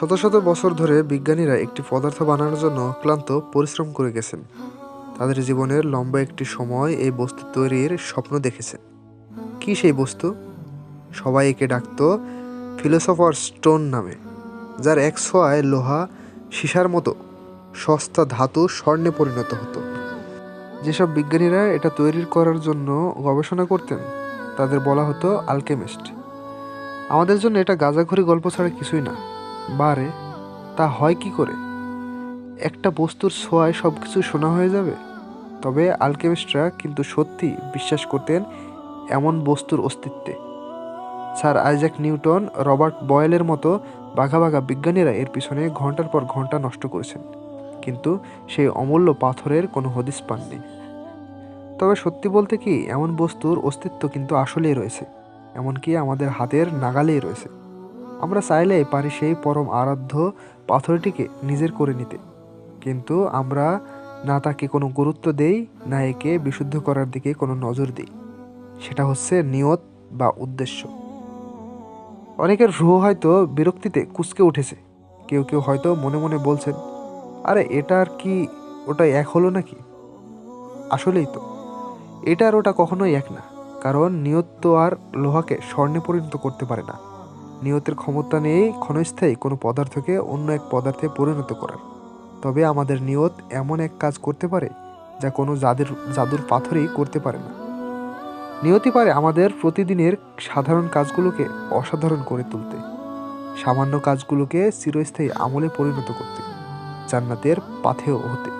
শত শত বছর ধরে বিজ্ঞানীরা একটি পদার্থ বানানোর জন্য ক্লান্ত, পরিশ্রম করে গেছেন। তাদের জীবনের লম্বা একটি সময় এই বস্তু তৈরির স্বপ্ন দেখেছেন। কি সেই বস্তু? সবাই একে ডাকত ফিলোসফার স্টোন নামে, যার এক ছোঁয়ায় লোহা সীসার মতো সস্তা ধাতু স্বর্ণে পরিণত হতো। যেসব বিজ্ঞানীরা এটা তৈরি করার জন্য গবেষণা করতেন, তাদের বলা হতো আলকেমিস্ট। আমাদের জন্য এটা গাঁজাখড়ি গল্প ছাড়া কিছুই না। বারে, তা হয় কি করে? একটা বস্তুর ছোঁয়ায় সব কিছু শোনা হয়ে যাবে? তবে আলকেমিস্টরা কিন্তু সত্যি বিশ্বাস করতেন এমন বস্তুর অস্তিত্বে। স্যার আইজ্যাক নিউটন, রবার্ট বয়েলের মতো বাঘা বাঘা বিজ্ঞানীরা এর পিছনে ঘণ্টার পর ঘণ্টা নষ্ট করেছেন। কিন্তু সেই অমূল্য পাথরের কোনো হদিস পাননি। তবে সত্যি বলতে কি, এমন বস্তুর অস্তিত্ব কিন্তু আসলেই রয়েছে। এমনকি আমাদের হাতের নাগালেই রয়েছে। আমরা চাইলে পারি সেই পরম আরাধ্য পাথরটিকে নিজের করে নিতে। কিন্তু আমরা না তাকে কোনো গুরুত্ব দেই, না একে বিশুদ্ধ করার দিকে কোনো নজর দিই। সেটা হচ্ছে নিয়ত বা উদ্দেশ্য। অনেকের রুহ হয়তো বিরক্তিতে কুচকে উঠেছে। কেউ কেউ হয়তো মনে মনে বলছেন, আরে, এটা আর কি ওটা এক হলো নাকি? আসলেই তো, এটা আর ওটা কখনোই এক না। কারণ নিয়ত তো আর লোহাকে স্বর্ণে পরিণত করতে পারে না। নিয়তের ক্ষমতা নেই ক্ষণস্থায়ী কোনো পদার্থকে অন্য এক পদার্থে পরিণত করার তবে আমাদের নিয়ত এমন এক কাজ করতে পারে যা কোনো জাদুর জাদুর পাথরই করতে পারে না। নিয়তি পারে আমাদের প্রতিদিনের সাধারণ কাজগুলোকে অসাধারণ করে তুলতে। সামান্য কাজগুলোকে চিরস্থায়ী আমলে পরিণত করতে, জান্নাতের পাথেও হতে।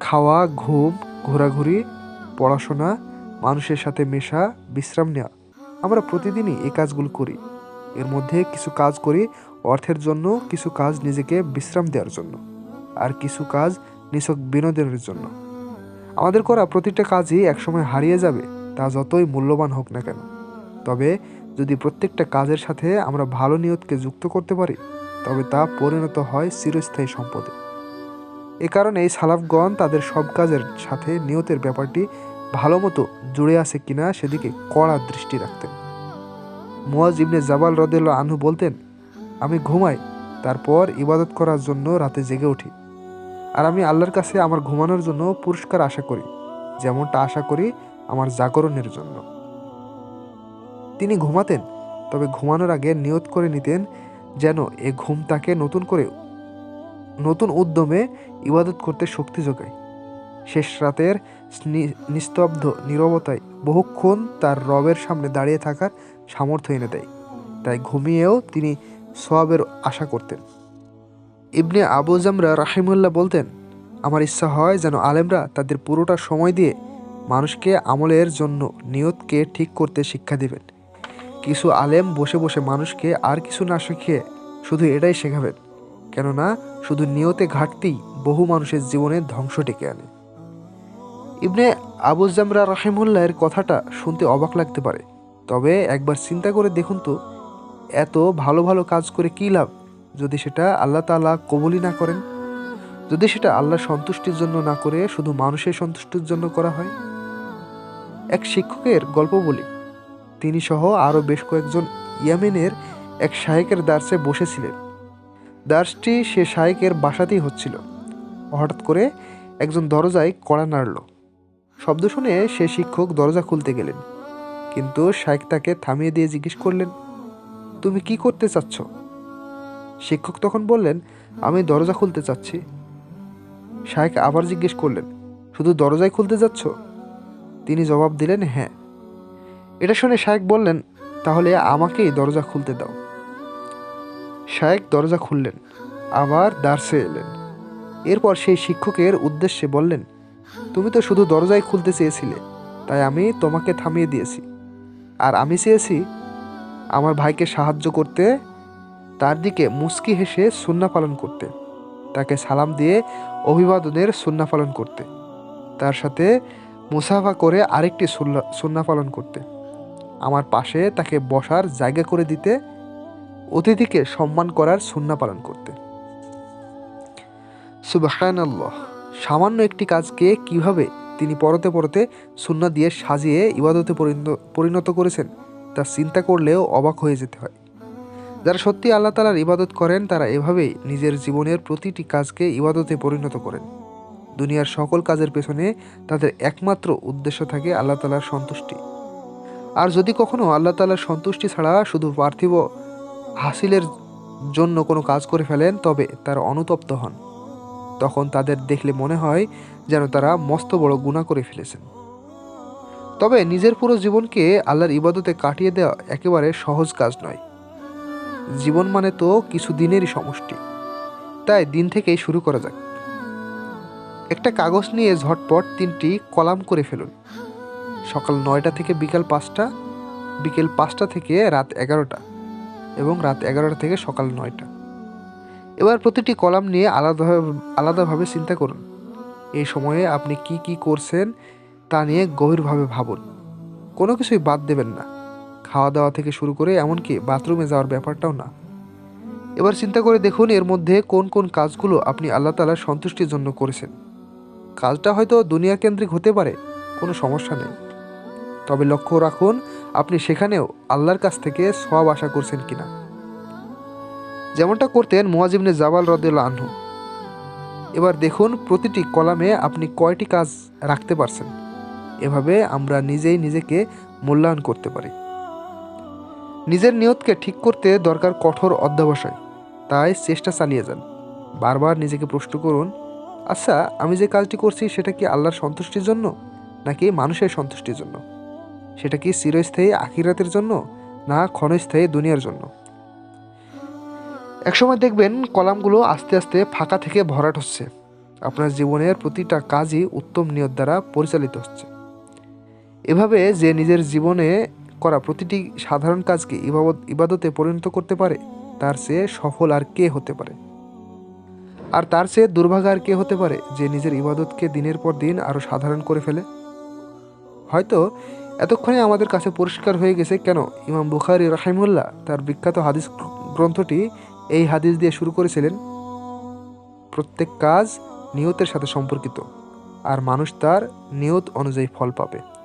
খাওয়া, ঘুম, ঘোরাঘুরি, পড়াশোনা, মানুষের সাথে মেশা, বিশ্রাম নেওয়া, আমরা প্রতিদিনই এই কাজগুলো করি। এর মধ্যে কিছু কাজ করি অর্থের জন্য, কিছু কাজ নিজেকে বিশ্রাম দেওয়ার জন্য, আর কিছু কাজ নিছক বিনোদনের জন্য। আমাদের করা প্রতিটা কাজই একসময় হারিয়ে যাবে, তা যতই মূল্যবান হোক না কেন। তবে যদি প্রত্যেকটা কাজের সাথে আমরা ভালো নিয়তকে যুক্ত করতে পারি, তবে তা পরিণত হয় চিরস্থায়ী সম্পদে। এ কারণে এই সালাফগণ তাদের সব কাজের সাথে নিয়তের ব্যাপারটি ভালো মতো জুড়ে আছে কিনা সেদিকে কড়া দৃষ্টি রাখতেন। মুয়াজ ইবনে জাবাল রদেল আনহু বলতেন, আমি ঘুমাই, তারপর ইবাদত করার জন্য রাতে জেগে উঠি। আর আমি আল্লাহর কাছে আমার ঘুমানোর জন্য পুরস্কার আশা করি, যেমনটা আশা করি আমার জাগরণের জন্য। তিনি ঘুমাতেন, তবে ঘুমানোর আগে নিয়ত করে নিতেন যেন এ ঘুম তাকে নতুন করে, নতুন উদ্যমে ইবাদত করতে শক্তি যোগায়। শেষ রাতের নিস্তব্ধ, নীরবতায় বহুক্ষণ তার রবের সামনে দাঁড়িয়ে থাকার সামর্থ্য এনে দেয়। তাই ঘুমিয়েও তিনি সোয়াবের আশা করতেন। ইবনে আবু জামরা রাহিমুল্লাহ বলতেন, আমার ইচ্ছা হয় যেন আলেমরা তাদের পুরোটা সময় দিয়ে মানুষকে আমলের জন্য নিয়তকে ঠিক করতে শিক্ষা দিবেন। কিছু আলেম বসে বসে মানুষকে আর কিছু না শিখিয়ে শুধু এটাই শেখাবেন, কেননা শুধু নিয়তে ঘাটতি বহু মানুষের জীবনে ধ্বংস ডেকে আনে। ইবনে আবু জামরা রাহিমুল্লাহের কথাটা শুনতে অবাক লাগতে পারে। তবে একবার চিন্তা করে দেখুন তো, এত ভালো ভালো কাজ করে কী লাভ যদি সেটা আল্লাহ তালা কবুলই না করেন? যদি সেটা আল্লাহ সন্তুষ্টির জন্য না করে শুধু মানুষের সন্তুষ্টির জন্য করা হয়? এক শিক্ষকের গল্প বলি। তিনি সহ আরও বেশ কয়েকজন ইয়ামেনের এক শায়েকের দার্সে বসেছিলেন। দার্সটি সে শায়েকের বাসাতেই হচ্ছিল। হঠাৎ করে একজন দরজায় কড়া নাড়ল। শব্দ শুনে সে শিক্ষক দরজা খুলতে গেলেন। কিন্তু শায়েক তাকে থামিয়ে দিয়ে জিজ্ঞেস করলেন, তুমি কি করতে চাচ্ছ? শিক্ষক তখন বললেন, আমি দরজা খুলতে চাচ্ছি। শায়েক আবার জিজ্ঞেস করলেন, শুধু দরজায় খুলতে যাচ্ছ? তিনি জবাব দিলেন হ্যাঁ। এটা শুনে শায়েক বললেন, তাহলে আমাকেই দরজা খুলতে দাও। শায়েক দরজা খুললেন, আবার দার্সে এলেন। এরপর সেই শিক্ষকের উদ্দেশ্যে বললেন, তুমি তো শুধু দরজাই খুলতে চেয়েছিলে, তাই আমি তোমাকে থামিয়ে দিয়েছি। আর আমি চেয়েছি আমার ভাইকে সাহায্য করতে, তার দিকে মুস্কি হেসে সুন্না পালন করতে, তাকে সালাম দিয়ে অভিবাদনের সুন্না পালন করতে, তার সাথে মুসাফা করে আরেকটি সুন্না পালন করতে, আমার পাশে তাকে বসার জায়গা করে দিতে, অতিথিকে সম্মান করার সুন্না পালন করতে। আল্লাহ সামান্য একটি কাজকে কীভাবে তিনি পরতে পরতে সুন্না দিয়ে সাজিয়ে ইবাদতে পরিণত করেছেন। তা চিন্তা করলেও অবাক হয়ে যেতে হয়। যারা সত্যি আল্লাহ তালার ইবাদত করেন, তারা এভাবেই নিজের জীবনের প্রতিটি কাজকে ইবাদতে পরিণত করেন। দুনিয়ার সকল কাজের পেছনে তাদের একমাত্র উদ্দেশ্য থাকে আল্লাহ তালার সন্তুষ্টি। আর যদি কখনো আল্লাহ তালার সন্তুষ্টি ছাড়া শুধু পার্থিব হাসিলের জন্য কোনো কাজ করে ফেলেন, তবে তারা অনুতপ্ত হন। তখন তাদের দেখলে মনে হয় যেন তারা মস্ত বড় গুণা করে ফেলেছেন। তবে নিজের পুরো জীবনকে আল্লাহর ইবাদতে কাটিয়ে দেওয়া একেবারে সহজ কাজ নয়। জীবন মানে তো কিছু দিনেরই সমষ্টি। তাই দিন থেকেই শুরু করা যাক। একটা কাগজ নিয়ে ঝটপট তিনটি কলাম করে ফেলুন। সকাল নয়টা থেকে বিকাল পাঁচটা, বিকেল পাঁচটা থেকে রাত এগারোটা এবং রাত এগারোটা থেকে সকাল নয়টা। এবার প্রতিটি কলাম নিয়ে আলাদাভাবে আলাদাভাবে চিন্তা করুন। এই সময়ে আপনি কি কি করছেন তা নিয়ে গভীরভাবে ভাবুন। কোনো কিছুই বাদ দেবেন না। খাওয়া দাওয়া থেকে শুরু করে এমনকি বাথরুমে যাওয়ার ব্যাপারটাও না। এবার চিন্তা করে দেখুন এর মধ্যে কোন কোন কাজগুলো আপনি আল্লাহ তালার সন্তুষ্টির জন্য করেছেন। কাজটা হয়তো দুনিয়া কেন্দ্রিক হতে পারে, কোনো সমস্যা নেই। তবে লক্ষ্য রাখুন, আপনি সেখানেও আল্লাহর কাছ থেকে সব আশা করছেন কিনা। যেমনটা করতেন মোয়াজিবনে জাবাল রদুল্লা আনহু। এবার দেখুন প্রতিটি কলামে আপনি কয়টি কাজ রাখতে পারছেন। এভাবে আমরা নিজেই নিজেকে মূল্যায়ন করতে পারি। নিজের নিয়তকে ঠিক করতে দরকার কঠোর অধ্যাবসায়। তাই চেষ্টা চালিয়ে যান। বারবার নিজেকে প্রশ্ন করুন আচ্ছা আমি যে কাজটি করছি সেটা কি আল্লাহর সন্তুষ্টির জন্য, নাকি মানুষের সন্তুষ্টির জন্য? সেটা কি চিরস্থায়ী আখিরাতের জন্য, না ক্ষণস্থায়ী দুনিয়ার জন্য? একসময় দেখবেন কলামগুলো আস্তে আস্তে ফাঁকা থেকে ভরাট হচ্ছে। আপনার জীবনের প্রতিটা কাজই উত্তম নিয়ত দ্বারা পরিচালিত হচ্ছে। এভাবে যে নিজের জীবনে করা প্রতিটি সাধারণ কাজকে ইবাদত পরিণত করতে পারে, তার চেয়ে সফল আর কে হতে পারে? আর তার চেয়ে দুর্ভাগা আর কে হতে পারে যে নিজের ইবাদতকে দিনের পর দিন আরও সাধারণ করে ফেলে? হয়তো এতক্ষণে আমাদের কাছে পরিষ্কার হয়ে গেছে কেন ইমাম বুখারি রাহিমুল্লাহ তার বিখ্যাত হাদিস গ্রন্থটি এই হাদিস দিয়ে শুরু করেছিলেন, প্রত্যেক কাজ নিয়তের সাথে সম্পর্কিত, আর মানুষ তার নিয়ত অনুযায়ী ফল পাবে।